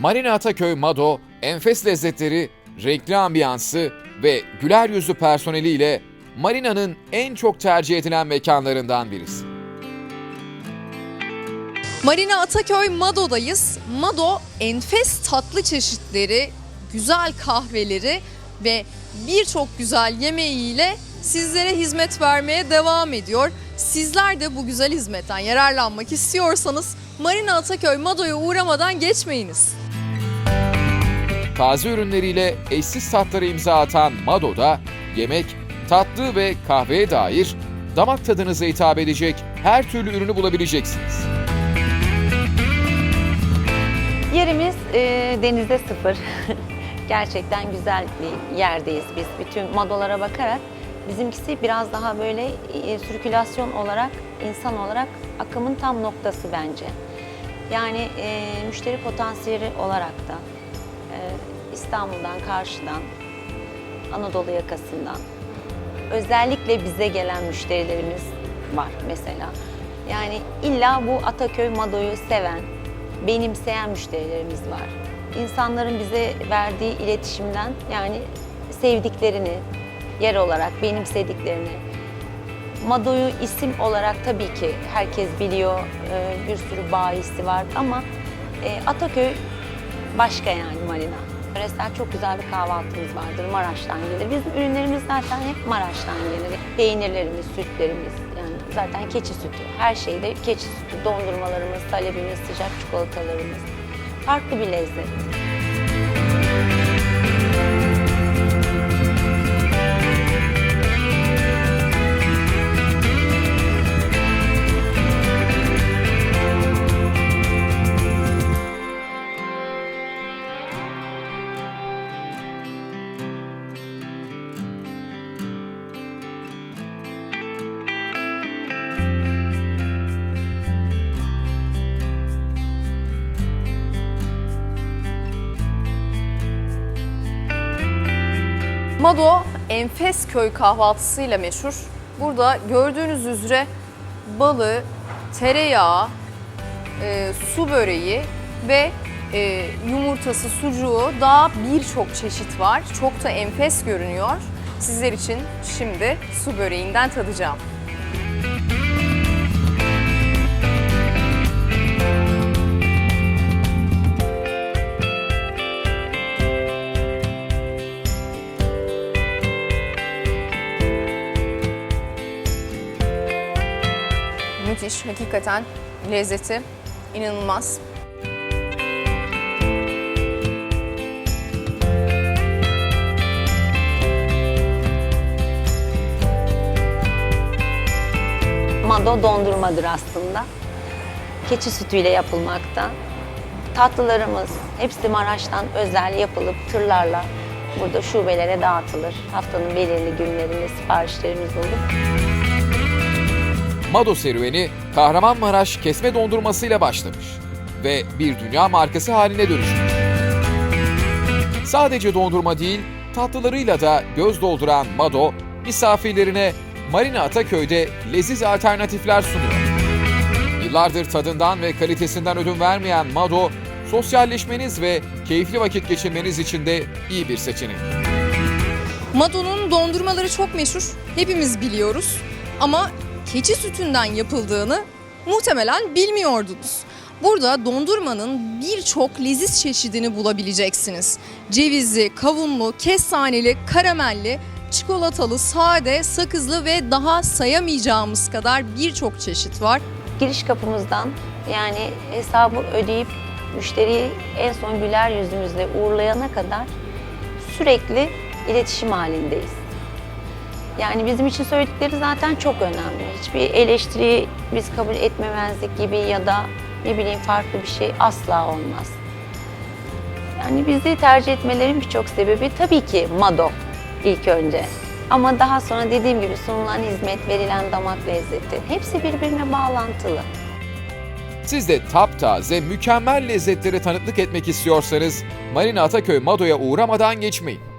Marina Ataköy Mado, enfes lezzetleri, renkli ambiyansı ve güler yüzlü personeliyle Marina'nın en çok tercih edilen mekanlarından birisi. Marina Ataköy Mado'dayız. Mado enfes tatlı çeşitleri, güzel kahveleri ve birçok güzel yemeğiyle sizlere hizmet vermeye devam ediyor. Sizler de bu güzel hizmetten yararlanmak istiyorsanız Marina Ataköy Mado'ya uğramadan geçmeyiniz. Taze ürünleriyle eşsiz tatlara imza atan Mado'da yemek, tatlı ve kahveye dair damak tadınıza hitap edecek her türlü ürünü bulabileceksiniz. Yerimiz e, denizde sıfır. Gerçekten güzel bir yerdeyiz biz. Bütün madolara bakarak bizimkisi biraz daha böyle e, sirkülasyon olarak, insan olarak akımın tam noktası bence. Yani e, müşteri potansiyeli olarak da İstanbul'dan, karşıdan, Anadolu yakasından özellikle bize gelen müşterilerimiz var mesela. Yani illa bu Ataköy Mado'yu seven, benimseyen müşterilerimiz var. İnsanların bize verdiği iletişimden yani sevdiklerini, yer olarak benimsediklerini, Mado'yu isim olarak tabii ki herkes biliyor, e, bir sürü bayisi var ama e, Ataköy başka yani Marina. Yöresel çok güzel bir kahvaltımız vardır, Maraş'tan gelir. Bizim ürünlerimiz zaten hep Maraş'tan gelir. Peynirlerimiz, sütlerimiz, yani zaten keçi sütü. Her şeyde keçi sütü, dondurmalarımız, talebimiz, sıcak çikolatalarımız. Farklı bir lezzet. Mado enfes köy kahvaltısıyla meşhur. Burada gördüğünüz üzere balı, tereyağı, e, su böreği ve e, yumurtası, sucuğu daha birçok çeşit var. Çok da enfes görünüyor. Sizler için şimdi su böreğinden tadacağım. Müthiş, hakikaten lezzeti inanılmaz. Mado dondurmadır aslında. Keçi sütüyle yapılmakta. Tatlılarımız hepsi Maraş'tan özel yapılıp tırlarla burada şubelere dağıtılır. Haftanın belirli günlerinde siparişlerimiz olur. Mado serüveni Kahramanmaraş kesme dondurmasıyla başlamış ve bir dünya markası haline dönüşmüş. Sadece dondurma değil, tatlılarıyla da göz dolduran Mado, misafirlerine Marina Ataköy'de leziz alternatifler sunuyor. Yıllardır tadından ve kalitesinden ödün vermeyen Mado, sosyalleşmeniz ve keyifli vakit geçirmeniz için de iyi bir seçenek. Mado'nun dondurmaları çok meşhur. Hepimiz biliyoruz. Ama keçi sütünden yapıldığını muhtemelen bilmiyordunuz. Burada dondurmanın birçok leziz çeşidini bulabileceksiniz. Cevizli, kavunlu, kestaneli, karamelli, çikolatalı, sade, sakızlı ve daha sayamayacağımız kadar birçok çeşit var. Giriş kapımızdan yani hesabı ödeyip müşteriyi en son güler yüzümüzle uğurlayana kadar sürekli iletişim halindeyiz. Yani bizim için söyledikleri zaten çok önemli. Hiçbir eleştiriyi biz kabul etmemezlik gibi ya da ne bileyim farklı bir şey asla olmaz. Yani bizi tercih etmelerin birçok sebebi tabii ki Mado ilk önce. Ama daha sonra dediğim gibi sunulan hizmet, verilen damak lezzeti hepsi birbirine bağlantılı. Siz de taptaze, mükemmel lezzetlere tanıklık etmek istiyorsanız Marina Ataköy Mado'ya uğramadan geçmeyin.